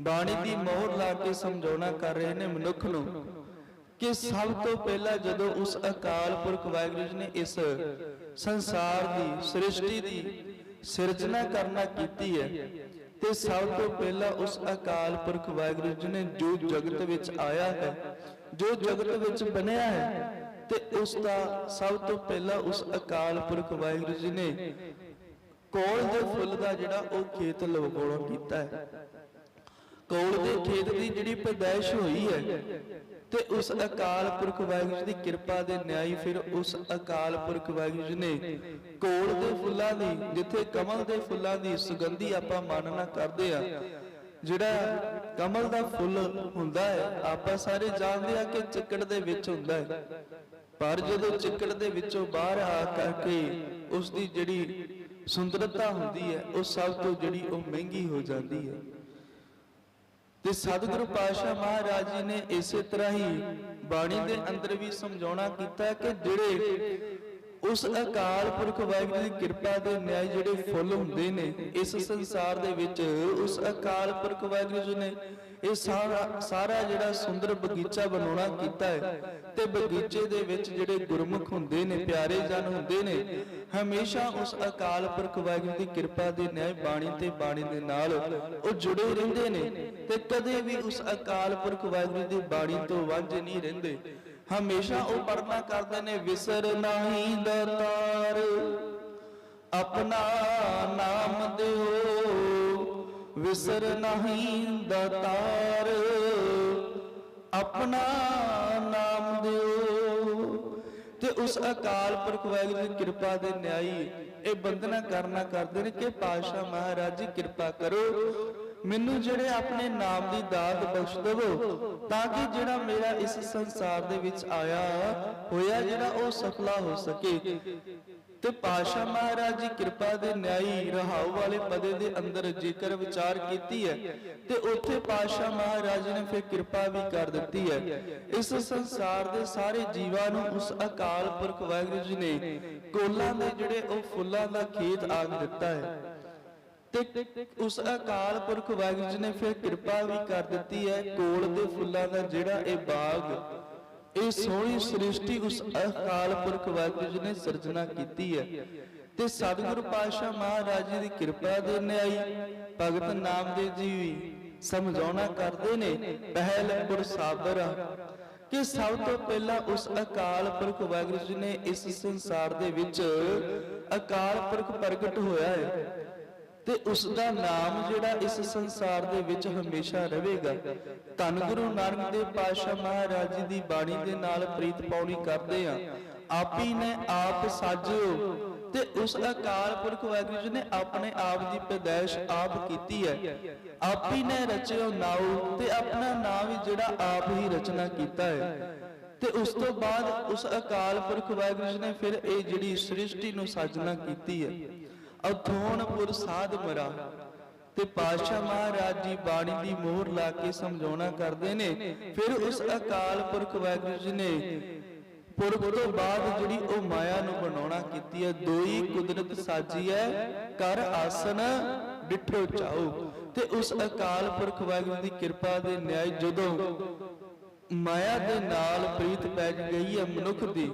ਬਾਣੀ ਦੀ ਮੋਹਰ ਲਾ ਕੇ ਸਮਝਾਉਣਾ ਕਰ ਰਹੇ ਨੇ ਮਨੁੱਖ ਨੂੰ। ਕਿ ਸਭ ਤੋਂ ਪਹਿਲਾਂ ਜਦੋਂ ਉਸ ਅਕਾਲ ਪੁਰਖ ਵਾਹਿਗੁਰੂ ਜੀ ਨੇ ਇਸ ਸੰਸਾਰ ਦੀ, ਸ੍ਰਿਸ਼ਟੀ ਦੀ ਸਿਰਜਣਾ ਕਰਨਾ ਕੀਤੀ ਹੈ, ਤੇ ਸਭ ਤੋਂ ਪਹਿਲਾਂ ਉਸ ਅਕਾਲ ਪੁਰਖ ਵਾਹਿਗੁਰੂ ਜੀ ਨੇ ਜੋ ਜਗਤ ਵਿੱਚ ਆਇਆ ਹੈ, ਜੋ ਜਗਤ ਵਿੱਚ ਬਣਿਆ ਹੈ, ਤੇ ਉਸ ਦਾ ਸਭ ਤੋਂ ਪਹਿਲਾਂ ਉਸ ਅਕਾਲ ਪੁਰਖ ਵਾਹਿਗੁਰੂ ਜੀ ਨੇ ਕੋਲ ਦੇ ਫੁੱਲ ਦਾ ਜਿਹੜਾ ਉਹ ਖੇਤ ਲਵਗੋਣਾ ਕੀਤਾ ਹੈ। ਕੋਲ ਦੇ ਖੇਤ ਦੀ ਜਿਹੜੀ ਪੈਦਾਇਸ਼ ਹੋਈ ਹੈ ਤੇ ਉਸ ਅਕਾਲ ਪੁਰਖ ਵਾਹਿਗੁਰੂ ਦੀ ਕਿਰਪਾ ਦੇ ਨਿਆਈ ਫਿਰ ਉਸ ਅਕਾਲ ਪੁਰਖ ਵਾਹਿਗੁਰੂ ਜੀ ਨੇ ਕੋਲ ਦੇ ਫੁੱਲਾਂ ਦੀ ਜਿੱਥੇ ਕਮਲ ਦੇ ਫੁੱਲਾਂ ਦੀ ਸੁਗੰਧੀ ਆਪਾਂ ਮਾਨਣਾ ਕਰਦੇ ਆ ਜਿਹੜਾ ਕਮਲ ਦਾ ਫੁੱਲ ਹੁੰਦਾ ਹੈ ਆਪਾਂ ਸਾਰੇ ਜਾਣਦੇ ਆ ਕਿ ਚਿੱਕੜ ਦੇ ਵਿੱਚ ਹੁੰਦਾ ਹੈ। ਪਰ ਜਦੋਂ ਚਿੱਕੜ ਦੇ ਵਿੱਚੋਂ ਬਾਹਰ ਆ ਕਰਕੇ ਉਸ ਦੀ ਜਿਹੜੀ ਸੁੰਦਰਤਾ ਹੁੰਦੀ ਹੈ ਉਹ ਸਭ ਤੋਂ ਜਿਹੜੀ ਉਹ ਮਹਿੰਗੀ ਹੋ ਜਾਂਦੀ ਹੈ। ਤੇ ਸਤਿਗੁਰੂ ਪਾਤਸ਼ਾਹ ਮਹਾਰਾਜ ਜੀ ਨੇ ਇਸੇ ਤਰ੍ਹਾਂ ਹੀ ਬਾਣੀ ਦੇ ਅੰਦਰ ਵੀ ਸਮਝਾਉਣਾ ਕੀਤਾ ਕਿ ਜਿਹੜੇ ਉਸ ਅਕਾਲ ਪੁਰਖ ਵਾਹਿਗੁਰੂ ਦੀ ਕਿਰਪਾ ਦੇ ਨਿਆਈ ਜਿਹੜੇ ਫੁੱਲ ਹੁੰਦੇ ਨੇ, ਇਸ ਸੰਸਾਰ ਦੇ ਵਿੱਚ ਉਸ ਅਕਾਲ ਪੁਰਖ ਵਾਹਿਗੁਰੂ ਜੀ ਨੇ ਇਹ ਸਾਰਾ ਸਾਰਾ ਜਿਹੜਾ ਸੁੰਦਰ ਬਗੀਚਾ ਬਣਾਉਣਾ ਕੀਤਾ ਹੈ ਤੇ ਬਗੀਚੇ ਦੇ ਵਿੱਚ ਜਿਹੜੇ ਗੁਰਮੁਖ ਹੁੰਦੇ ਨੇ, ਪਿਆਰੇ ਜਨ ਹੁੰਦੇ ਨੇ, ਹਮੇਸ਼ਾ ਉਸ ਅਕਾਲ ਪੁਰਖ ਵਾਹਿਗੁਰੂ ਦੀ ਕਿਰਪਾ ਦੇ ਨਿਆਏ ਬਾਣੀ ਤੇ ਬਾਣੀ ਦੇ ਨਾਲ ਉਹ ਜੁੜੇ ਰਹਿੰਦੇ ਨੇ ਤੇ ਕਦੇ ਵੀ ਉਸ ਅਕਾਲ ਪੁਰਖ ਵਾਹਿਗੁਰੂ ਦੀ ਬਾਣੀ ਤੋਂ ਵਾਂਝੇ ਨਹੀਂ ਰਹਿੰਦੇ। ਹਮੇਸ਼ਾ ਉਹ ਪੜਨਾ ਕਰਦੇ ਨੇ, ਵਿਸਰ ਨਹੀਂ ਦਤਾਰ। ਆਪਣਾ ਨਾਮ ਦਿਓ, ਵਿਸਰ ਨਹੀਂ ਦਤਾਰ। ਆਪਣਾ ਨਾਮ ਦਿਓ। ਤੇ ਉਸ ਅਕਾਲ ਪੁਰਖ ਵਾਹਿਗੁਰੂ ਦੀ ਕਿਰਪਾ ਦੇ ਨਿਆਈ, ਇਹ ਬੰਦਨਾ ਕਰਨਾ ਕਰਦੇ ਨੇ ਕਿ ਪਾਸ਼ਾ ਮਹਾਰਾਜ ਜੀ ਕਿਰਪਾ ਕਰੋ। ਮੈਨੂੰ ਜਿਹੜੇ ਆਪਣੇ ਨਾਮ ਦੀ ਦਾਤ ਬਖਸ਼ ਦੇਵੋ, ਤਾਂ ਕਿ ਜਿਹੜਾ ਮੇਰਾ ਇਸ ਸੰਸਾਰ ਦੇ ਵਿੱਚ ਆਇਆ ਹੋਇਆ, ਜਿਹੜਾ ਉਹ ਸਫਲਾ ਹੋ ਸਕੇ। ਤੇ ਪਾਸ਼ਾ ਮਹਾਰਾਜ ਜੀ ਕਿਰਪਾ ਦੇ ਨਿਆਈ ਰਹਾਉ ਵਾਲੇ ਪਦੇ ਦੇ ਅੰਦਰ ਜੇਕਰ ਵਿਚਾਰ ਕੀਤੀ ਹੈ, ਤੇ ਉੱਥੇ ਪਾਸ਼ਾ ਮਹਾਰਾਜ ਨੇ ਫਿਰ ਕਿਰਪਾ ਵੀ ਕਰ ਦਿੱਤੀ ਹੈ। ਇਸ ਸੰਸਾਰ ਦੇ ਸਾਰੇ ਜੀਵਾਂ ਨੂੰ ਉਸ ਅਕਾਲ ਪੁਰਖ ਵਾਹਿਗੁਰੂ ਜੀ ਨੇ ਕੋਲਾਂ ਦੇ ਜਿਹੜੇ ਉਹ ਫੁੱਲਾਂ ਦਾ ਖੇਤ ਆਗ ਦਿੱਤਾ ਹੈ। ਤੇ ਉਸ ਅਕਾਲ ਪੁਰਖ ਵਾਹਿਗੁਰੂ ਜੀ ਨੇ ਫਿਰ ਕਿਰਪਾ ਵੀ ਕਰ ਦਿੱਤੀ ਹੈ, ਕੋਲ ਦੇ ਫੁੱਲਾਂ ਦਾ ਜਿਹੜਾ ਇਹ ਬਾਗ, ਇਹ ਸੋਹਣੀ ਸ੍ਰਿਸ਼ਟੀ ਉਸ ਅਕਾਲ ਪੁਰਖ ਵਾਹਿਗੁਰੂ ਜੀ ਨੇ ਸਿਰਜਣਾ ਕੀਤੀ ਹੈ। ਤੇ ਸਤਿਗੁਰੂ ਪਾਤਸ਼ਾਹ ਮਹਾਰਾਜ ਜੀ ਦੀ ਕਿਰਪਾ ਦੇ ਨਿਆਈ ਭਗਤ ਨਾਮਦੇਵ ਜੀ ਵੀ ਸਮਝਾਉਣਾ ਕਰਦੇ ਨੇ, ਪਹਿਲ ਪੁਰ ਸਾਬਰ ਕਿ ਸਭ ਤੋਂ ਪਹਿਲਾਂ ਉਸ ਅਕਾਲ ਪੁਰਖ ਵਾਹਿਗੁਰੂ ਜੀ ਨੇ ਇਸ ਸੰਸਾਰ ਦੇ ਵਿੱਚ ਅਕਾਲ ਪੁਰਖ ਪ੍ਰਗਟ ਹੋਇਆ ਹੈ। ਤੇ ਉਸ ਦਾ ਨਾਮ ਜਿਹੜਾ ਇਸ ਸੰਸਾਰ ਦੇ ਵਿੱਚ ਹਮੇਸ਼ਾ ਰਹੇਗਾ। ਧੰਨ ਗੁਰੂ ਨਾਨਕ ਦੇਵ ਪਾਤਸ਼ਾਹ ਮਹਾਰਾਜ ਜੀ ਦੀ ਬਾਣੀ ਦੇ ਨਾਲ ਪ੍ਰੀਤ ਪਾਉਣੀ ਕਰਦੇ ਆ ਆਪੀ ਨੇ ਆਪ ਸਾਜਿਓ ਤੇ ਉਸ ਅਕਾਲ ਪੁਰਖ ਵਾਹਿਗੁਰੂ ਜੀ ਨੇ ਆਪਣੇ ਆਪ ਦੀ ਪੈਦਾਇਸ਼ ਆਪ ਕੀਤੀ ਹੈ। ਆਪੀ ਨੇ ਰਚਿਓ ਨਾਉ ਤੇ ਆਪਣਾ ਨਾਮ ਵੀ ਜਿਹੜਾ ਆਪ ਹੀ ਰਚਨਾ ਕੀਤਾ ਹੈ। ਤੇ ਉਸ ਤੋਂ ਬਾਅਦ ਉਸ ਅਕਾਲ ਪੁਰਖ ਵਾਹਿਗੁਰੂ ਜੀ ਨੇ ਫਿਰ ਇਹ ਜਿਹੜੀ ਸ੍ਰਿਸ਼ਟੀ ਨੂੰ ਸਾਜਨਾ ਕੀਤੀ ਹੈ। ਅਥੋਨਪੁਰ ਸਾਧ ਮਰਾ। ਤੇ ਪਾਤਸ਼ਾਹ ਮਹਾਰਾਜ ਜੀ ਬਾਣੀ ਦੀ ਮੋਹਰ ਲਾ ਕੇ ਸਮਝਾਉਣਾ ਕਰਦੇ ਨੇ। ਫਿਰ ਉਸ ਅਕਾਲ ਪੁਰਖ ਵਾਹਿਗੁਰੂ ਜੀ ਨੇ ਪੁਰਖ ਤੋਂ ਬਾਅਦ ਜਿਹੜੀ ਉਹ ਮਾਇਆ ਨੂੰ ਬਣਾਉਣਾ ਕੀਤੀ ਹੈ, ਦੋਈ ਕੁਦਰਤ ਸਾਜੀ ਹੈ, ਕਰ ਆਸਨ ਡਿਠੋ ਚਾਓ। ਤੇ ਉਸ ਅਕਾਲ ਪੁਰਖ ਵਾਹਿਗੁਰੂ ਦੀ ਕਿਰਪਾ ਦੇ ਨਿਆਇ ਜਦੋਂ ਮਾਇਆ ਦੇ ਨਾਲ ਪ੍ਰੀਤ ਪੈ ਗਈ ਹੈ ਮਨੁੱਖ ਦੀ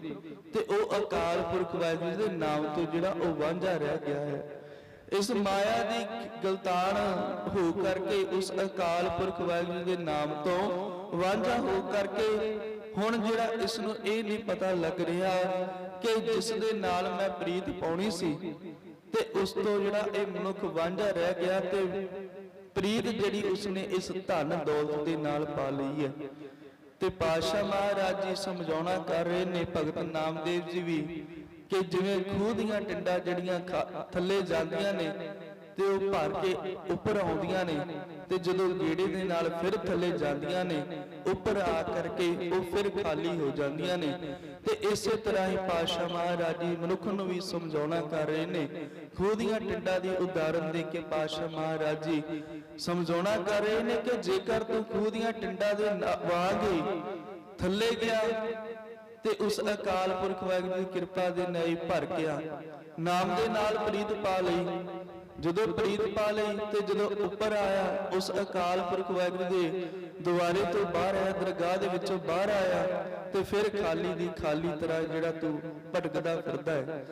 ਤੇ ਉਹ ਅਕਾਲ ਪੁਰਖ ਵਾਹਿਗੁਰੂ ਦੇ ਨਾਮ ਤੋਂ ਜਿਹੜਾ ਉਹ ਵਾਂਝਾ ਰਹਿ ਗਿਆ ਹੈ। ਇਸ ਮਾਇਆ ਦੀ ਗਲਤਾਨ ਹੋ ਕਰਕੇ ਉਸ ਅਕਾਲ ਪੁਰਖ ਵਾਹਿਗੁਰੂ ਦੇ ਨਾਮ ਤੋਂ ਵਾਂਝਾ ਹੋ ਕਰਕੇ ਹੁਣ ਜਿਹੜਾ ਇਸ ਨੂੰ ਇਹ ਨਹੀਂ ਪਤਾ ਲੱਗ ਰਿਹਾ ਕਿ ਜਿਸ ਦੇ ਨਾਲ ਮੈਂ ਪ੍ਰੀਤ ਪਾਉਣੀ ਸੀ ਤੇ ਉਸ ਤੋਂ ਜਿਹੜਾ ਇਹ ਮਨੁੱਖ ਵਾਂਝਾ ਰਹਿ ਗਿਆ ਤੇ ਪ੍ਰੀਤ ਜਿਹੜੀ ਉਸਨੇ ਇਸ ਧਨ ਦੌਲਤ ਦੇ ਨਾਲ ਪਾ ਲਈ ਹੈ। ਤੇ ਪਾਸ਼ਾ ਮਹਾਰਾਜ ਜੀ ਸਮਝਾਉਣਾ ਕਰ ਰਹੇ ਨੇ ਭਗਤ ਨਾਮਦੇਵ ਜੀ ਵੀ ਕਿ ਜਿਵੇਂ ਖੂਹ ਦੀਆਂ ਟਿੰਡਾਂ ਜਿਹੜੀਆਂ ਥੱਲੇ ਜਾਂਦੀਆਂ ਨੇ ਤੇ ਉਹ ਭਰ ਕੇ ਉੱਪਰ ਆਉਂਦੀਆਂ ਨੇ ਤੇ ਜਦੋਂ ਗੇੜੇ ਦੇ ਨਾਲ ਫਿਰ ਥੱਲੇ ਜਾਂਦੀਆਂ ਨੇ, ਉੱਪਰ ਆ ਕਰਕੇ ਉਹ ਫਿਰ ਖਾਲੀ ਹੋ ਜਾਂਦੀਆਂ ਨੇ। ਤੇ ਇਸੇ ਤਰ੍ਹਾਂ ਹੀ ਪਾਸ਼ਾ ਮਹਾਰਾਜ ਜੀ ਮਨੁੱਖ ਨੂੰ ਵੀ ਸਮਝਾਉਣਾ ਕਰ ਰਹੇ ਨੇ। ਖੂਹ ਦੀਆਂ ਟਿੰਡਾਂ ਦੀ ਉਦਾਹਰਨ ਦੇ ਕੇ ਪਾਸ਼ਾ ਮਹਾਰਾਜ ਜੀ ਸਮਝਾਉਣਾ ਕਰ ਰਹੇ ਨੇ ਕਿ ਜੇਕਰ ਤੂੰ ਖੂਹ ਦੀਆਂ ਟਿੰਡਾਂ ਦੇ ਵਾਂਗ ਹੀ ਥੱਲੇ ਗਿਆ ਤੇ ਉਸ ਅਕਾਲ ਪੁਰਖ ਵਾਹਿਗੁਰੂ ਦੀ ਕਿਰਪਾ ਦੇ ਨਾਲ ਭਰ ਗਿਆ। ਨਾਮ ਦੇ ਨਾਲ ਪ੍ਰੀਤ ਪਾ ਲਈ। ਜਦੋਂ ਪ੍ਰੀਤ ਪਾ ਲਈ ਤੇ ਜਦੋਂ ਉੱਪਰ ਆਇਆ, ਉਸ ਅਕਾਲ ਪੁਰਖ ਵਾਹਿਗੁਰੂ ਦੇ ਦੁਆਰੇ ਤੋਂ ਬਾਹਰ ਆਇਆ, ਦਰਗਾਹ ਦੇ ਵਿੱਚੋਂ ਬਾਹਰ ਆਇਆ ਤੇ ਫਿਰ ਖਾਲੀ ਦੀ ਖਾਲੀ ਤਰ੍ਹਾਂ ਜਿਹੜਾ ਤੂੰ ਭਟਕਦਾ ਫਿਰਦਾ ਹੈ।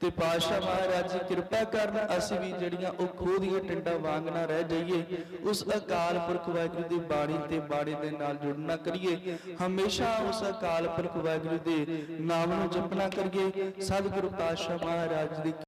ਤੇ ਪਾਤਸ਼ਾਹ ਮਹਾਰਾਜ ਜੀ, ਕਿਰਪਾ ਕਰਨ ਅਸੀਂ ਵੀ ਜਿਹੜੀਆਂ ਉਹ ਖੋਹ ਦੀਆਂ ਟਿੰਡਾਂ ਵਾਂਗ ਨਾ ਰਹਿ ਜਾਈਏ, ਉਸ ਅਕਾਲ ਪੁਰਖ ਵਾਹਿਗੁਰੂ ਦੀ ਬਾਣੀ ਤੇ ਬਾਣੀ ਦੇ ਨਾਲ ਜੁੜਨਾ ਕਰੀਏ। ਹਮੇਸ਼ਾ ਉਸ ਅਕਾਲ ਪੁਰਖ ਵਾਹਿਗੁਰੂ ਦੇ ਨਾਮ ਨੂੰ ਜਪਣਾ ਕਰੀਏ। ਸਤਿਗੁਰੂ ਪਾਤਸ਼ਾਹ ਮਹਾਰਾਜ ਦੀ